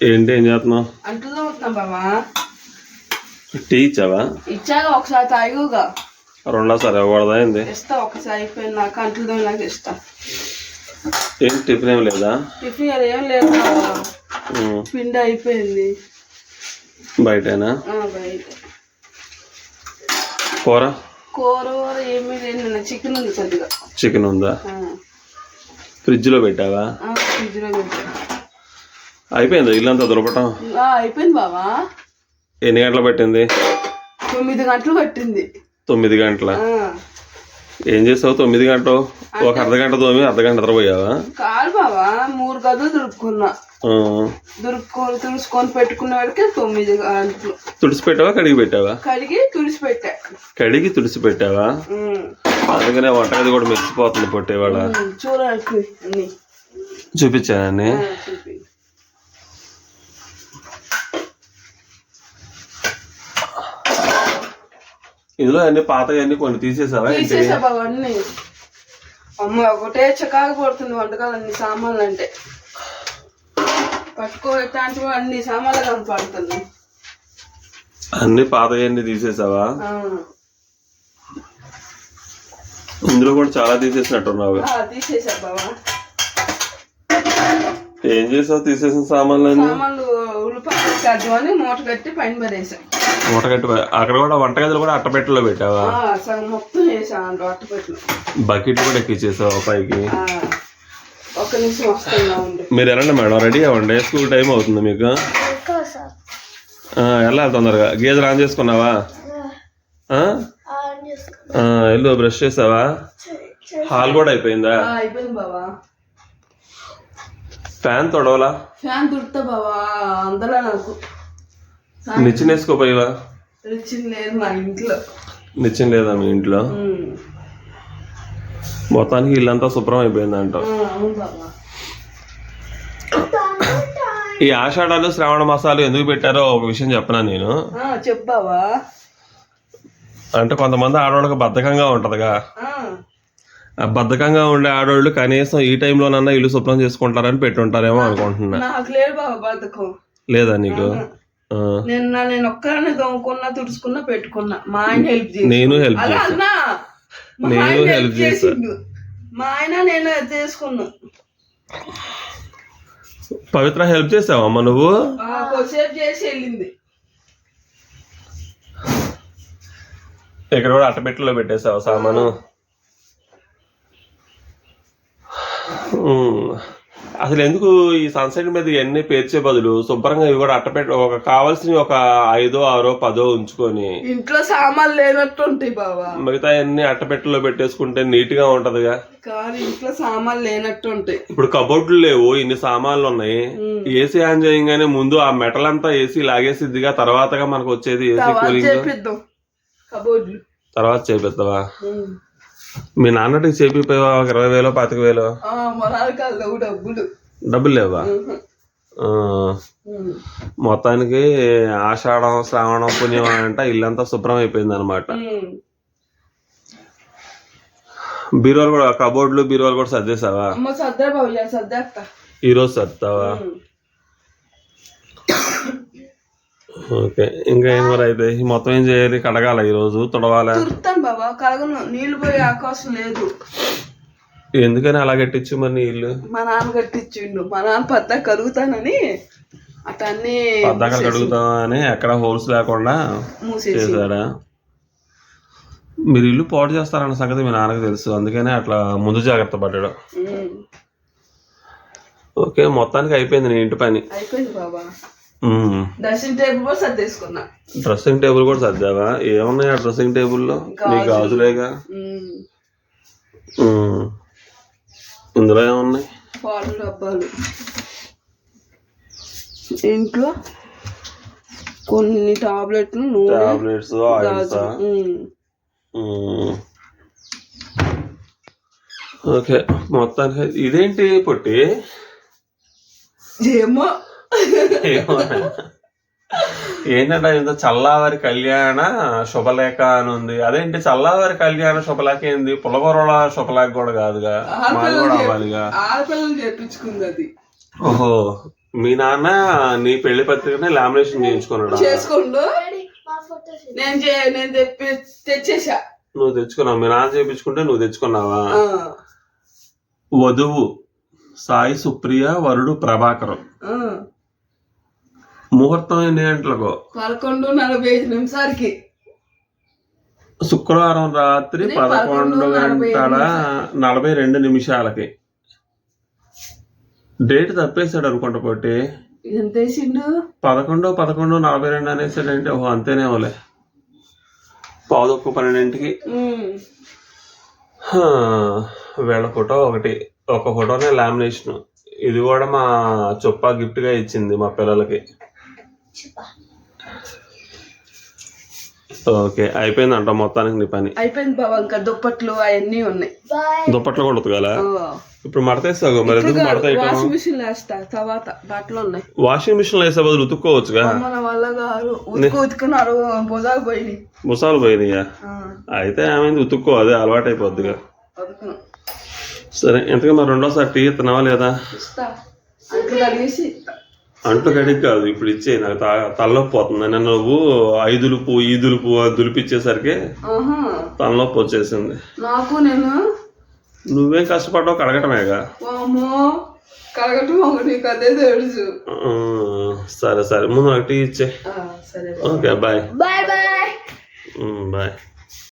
ఏంటి ఏం చేస్తున్నావు? ఉంటున్నా బావా. టీ ఇచ్చావా? ఇచ్చాక ఒకసారి తాగుగా రెండోసారి ఇవ్వకూడదా ఏంది? ఇస్తా ఒకసారి అయిపోయినాక అంటున్నా నాకు ఇస్తా. ఏం టిఫిన్ ఏం లేదా? టిఫిన్ ఏం లేదు పిండి అయిపోయింది. బయటేనా? బయట. కూర? కూర ఏమీ లేదు చికెన్ ఉంది కొద్దిగా చికెన్ ఉందా? ఫ్రిడ్జ్లో పెట్టావా? ఫ్రిడ్జ్లో పెట్టా అయిపోయిందా ఇల్లంతా దొరకటం అయిపోయింది బావా. ఎన్ని గంటలు పట్టింది? తొమ్మిది గంటలు పట్టింది. తొమ్మిది గంటల? ఏం చేసావు తొమ్మిది గంటలు? ఒక అర్ధ గంట తోమి అర్ధ గంట పోయావా? కాదు బావా మూడు గదులు దురుక్కున్నా. ఆ, దురుక్కొని తుడుచుకొని పెట్టుకునే వరకే తొమ్మిది గంటలు. తుడిచి పెట్టావా కడిగి పెట్టావా? కడిగి తుడిచి పెట్టా కడిగి తుడిచి పెట్టావా. అందుకనే వంటగది కూడా మెచ్చిపోతుంది పొట్టేవాళ్ళ ఉమ్, చూడడానికి అన్ని చూపించానని ఆ, చూపి. ఇందులో అన్ని పాతవి అన్ని కొన్ని తీసేసావా అన్ని అమ్మ ఒకటే చకాకు పడుతుంది వంటకాలు అన్ని సామాన్లు అంటే. పట్టుకోవటానికి అన్ని సామాన్లు కనపడుతుంది అన్ని పాతవి అన్ని తీసేసావా? ఇందులో కూడా చాలా తీసేసినట్టున్నావు తీసేసా బాబా ఏం చేసావు? తీసేసిన సామాన్లు అన్ని సామాన్లు ఉల్లిపాయలు కద్దామని మూట కట్టి పైన పడేసా. మూట కట్టి అక్కడ కూడా వంటగదిలో కూడా అట్టపెట్టెలో పెట్టావా? మొత్తం అట్టపెట్లు బకెట్ కూడా ఎక్కిచ్చేసావు పైకి? ఆ, ఒక్క నిమిషం మీరు వెళ్ళండి మేడం రెడీ అవ్వండి. స్కూల్ టైం అవుతుంది మీకు. ఆ, వెళ్ళాలి తొందరగా. గేదెలు ఆన్ చేసుకున్నావా? ఆ? ఆ, వెళ్ళు బ్రష్ చేసావా? హాల్ కూడా అయిపోయిందా? ఆ, అయిపోయింది బాబా ఫ్యాన్ తొడవలా? ఫ్యాన్ తుడతా బాబా అందులో నాకు. నిచ్చెన వేసుకోపోయావా? రిచింగ్ లేదు మా ఇంట్లో. నిచ్చెన లేదా మీ ఇంట్లో. మొత్తానికి ఇల్లంతా శుభ్రం అయిపోయిందంట. ఈ ఆషాఢాలు శ్రావణ మాసాలు ఎందుకు పెట్టారో ఒక విషయం చెప్పనా నేను. ఆ, చెప్పు బాబా అంటే కొంతమంది ఆడవాళ్ళకి బద్ధకంగా ఉంటదిగా. బద్ధకంగా ఉండే ఆడవాళ్ళు కనీసం ఈ టైంలోనన్నా ఇల్లు శుభ్రం చేసుకుంటారని పెట్టుంటారేమో అనుకుంటున్నా. నాకు లేదు బాబా బతుకం లేదా నీకు? నిన్న నేను ఒక్కదాన్ని దొంగకున్నా తుడుచుకున్నా పెట్టుకున్నా. మా ఆయన హెల్ప్ చేసి నేను హెల్ప్ మా నేను హెల్ప్. చేసిండు. మా ఆయన నేను చేసుకున్నా. పవిత్ర హెల్ప్ చేసావమ్మా నువ్వు? కొద్దిసేపు చేసి వెళ్ళింది. ఇక్కడ కూడా అట్టపెట్టెలో పెట్టేసావు సామాను? అసలు ఎందుకు ఈ సన్సెట్ మీద ఇవన్నీ పేర్చే బదులు శుభ్రంగా ఇవి కూడా అట్టపెట్ట ఒక కావాల్సిన ఒక ఐదో ఆరో పదో ఉంచుకొని ఇంట్లో సామాన్లు లేనట్టు ఉంటాయి బాబా మిగతా అన్ని అట్టపెట్టెలో పెట్టేసుకుంటే నీట్గా ఉంటదిగా ఇంట్లో సామాన్లు లేనట్టు ఉంటాయి. ఇప్పుడు కబోర్డులు లేవు ఇన్ని సామాన్లు ఉన్నాయి. ఏసీ ఆన్ చేయగానే ముందు ఆ మెటల్ అంతా ఏసీ లాగేసిద్దిగా తర్వాతగా మనకు వచ్చేది ఏసీ కూలింగ్ తర్వాత ఉమ్. మీ నాన్నటికి చేపిపోయావా? ఒక ఇరవై వేలు పాతిక వేలు? డబ్బులు. డబ్బులు లేవా. మొత్తానికి ఆషాఢం శ్రావణం పుణ్యం అంట ఇల్లంతా శుభ్రం అయిపోయింది అనమాట. బీరువాలు కూడా కబోర్డులు బీరువాలు కూడా సర్దేశావా? అమ్మ సర్దా బాబు ఇక సర్దేస్తా ఈ రోజు సర్దుతావా? ఓకే. ఇంకా ఏం మరి అయితే? మొత్తం ఏం చేయాలి? కడగాల ఈ రోజు తుడవాలా? తురుతాను బాబా. కలగను నీళ్ళు పోయే అవకాశం లేదు. ఎందుకని అలా కట్టించు మరి నీ ఇల్లు? మా నాన్న కట్టించిండు మా నాన్న పెద్ద కరుగుతానని అట్ట అన్ని పద్దాకలు కడుగుతామని ఎక్కడ హోల్స్ లేకుండా మూసేసి చేశాడా? మీరు ఇల్లు పాడు చేస్తారన్న సంగతి మీ నాన్నకు తెలుసు. అందుకనే అట్లా ముందు జాగ్రత్త పడ్డాడు. ఓకే మొత్తానికి అయిపోయింది నీ ఇంటి పని. అయిపోయింది బాబా. డ్రెస్సింగ్ టేబుల్ కూడా సర్దేసుకున్నా. డ్రెస్సింగ్ టేబుల్ కూడా సర్దావా? ఏమున్నాయి ఆ డ్రెస్సింగ్ టేబుల్లో? నీ గాజులేగా. ఇందులో ఏమున్నాయి? పాలు డబ్బాలు. ఇంట్లో కొన్ని టాబ్లెట్లు నూనె టాబ్లెట్స్ గాజు. ఓకే మొత్తానికి ఇదేంటి పొట్టి? ఏమో. ఏంటంటే ఇంత చల్లావారి కళ్యాణ శుభలేఖ అని ఉంది. అదేంటి? చల్లావారి కళ్యాణ శుభలేఖ ఏంది? పులగూరల శుభలేఖ కూడా కాదుగా. మాది కూడా అవ్వాలిగా. ఆడపిల్లలు చేపించుకుంది అది. ఓహో మీ నాన్న నీ పెళ్ళి పత్రికనే లామినేషన్ చేయించుకున్నాడా? చేసుకోండు. నేను చే- నేను తెప్పి తెచ్చేసా. నువ్వు తెచ్చుకున్నావు? మీ నాన్న చేయించుకుంటే నువ్వు తెచ్చుకున్నావా? ఆ, వధువు సాయి సుప్రియ వరుడు ప్రభాకరం. ఆ. ముహూర్తం ఎన్ని గంటలకు? పదకొండు నలభై ఐదు నిమిషాలకి. శుక్రవారం రాత్రి పదకొండు గంటల నలభై రెండు నిమిషాలకి. డేట్ తప్పేశాడు అనుకుంటా పోటీ. ఎంత వేసిండు పదకొండు పదకొండు నలభై రెండు అనేసాడంటే ఓహో అంతేనేమోలే. పావుదొక్కు పన్నెండింటికి. వీళ్ళ ఫోటో ఒకటి. ఒక ఫోటోనే లామినేషన్. ఇది కూడా మా చొప్పా గిఫ్ట్గా ఇచ్చింది మా పిల్లలకి. ఓకే అయిపోయిందంట మొత్తానికి నీ పని. అయిపోయింది బాబా ఇంకా దుప్పట్లు అవన్నీ ఉన్నాయి. దుప్పట్లో కూడా ఉతకాలా. ఇప్పుడు మడతేస్తావు మరి ఎందుకు మడత వాషింగ్ మిషన్ వేస్తా తర్వాత బట్టలు ఉన్నాయి. వాషింగ్ మిషన్ వేసే బదులు ఉతుక్కోవచ్చుగా? మన వల్ల గారు ఉతుకు ఉతుకున్నారు భుజాలు పోయినాయి. ముసాలు పోయినాయా? అయితే ఏమైంది? ఉతుక్కో అదే అలవాటు అయిపోద్దిగా సరే ఎంతగా మరి రెండోసారి టీ ఇస్తున్నావా లేదా? ఇస్తా. కడిగి కాదు ఇప్పుడు ఇచ్చే నాకు తా- తలనొప్పి పోతుంది. నిన్న నువ్వు ఐదులుపు ఈదులుపు అని దులిపిచ్చేసరికి ఆహా. తలనొప్పి వచ్చేసింది. నాకు నేను నువ్వేం కష్టపడ్డావు? కడగటమేగా? వామ్మో. కడగటం ఒకటి నీకు అదే తెలుసు. ఆ, సరే సరే. ముందు నాకు టీ ఇచ్చే. ఆ, సరే. Okay bye. Bye bye. Bye.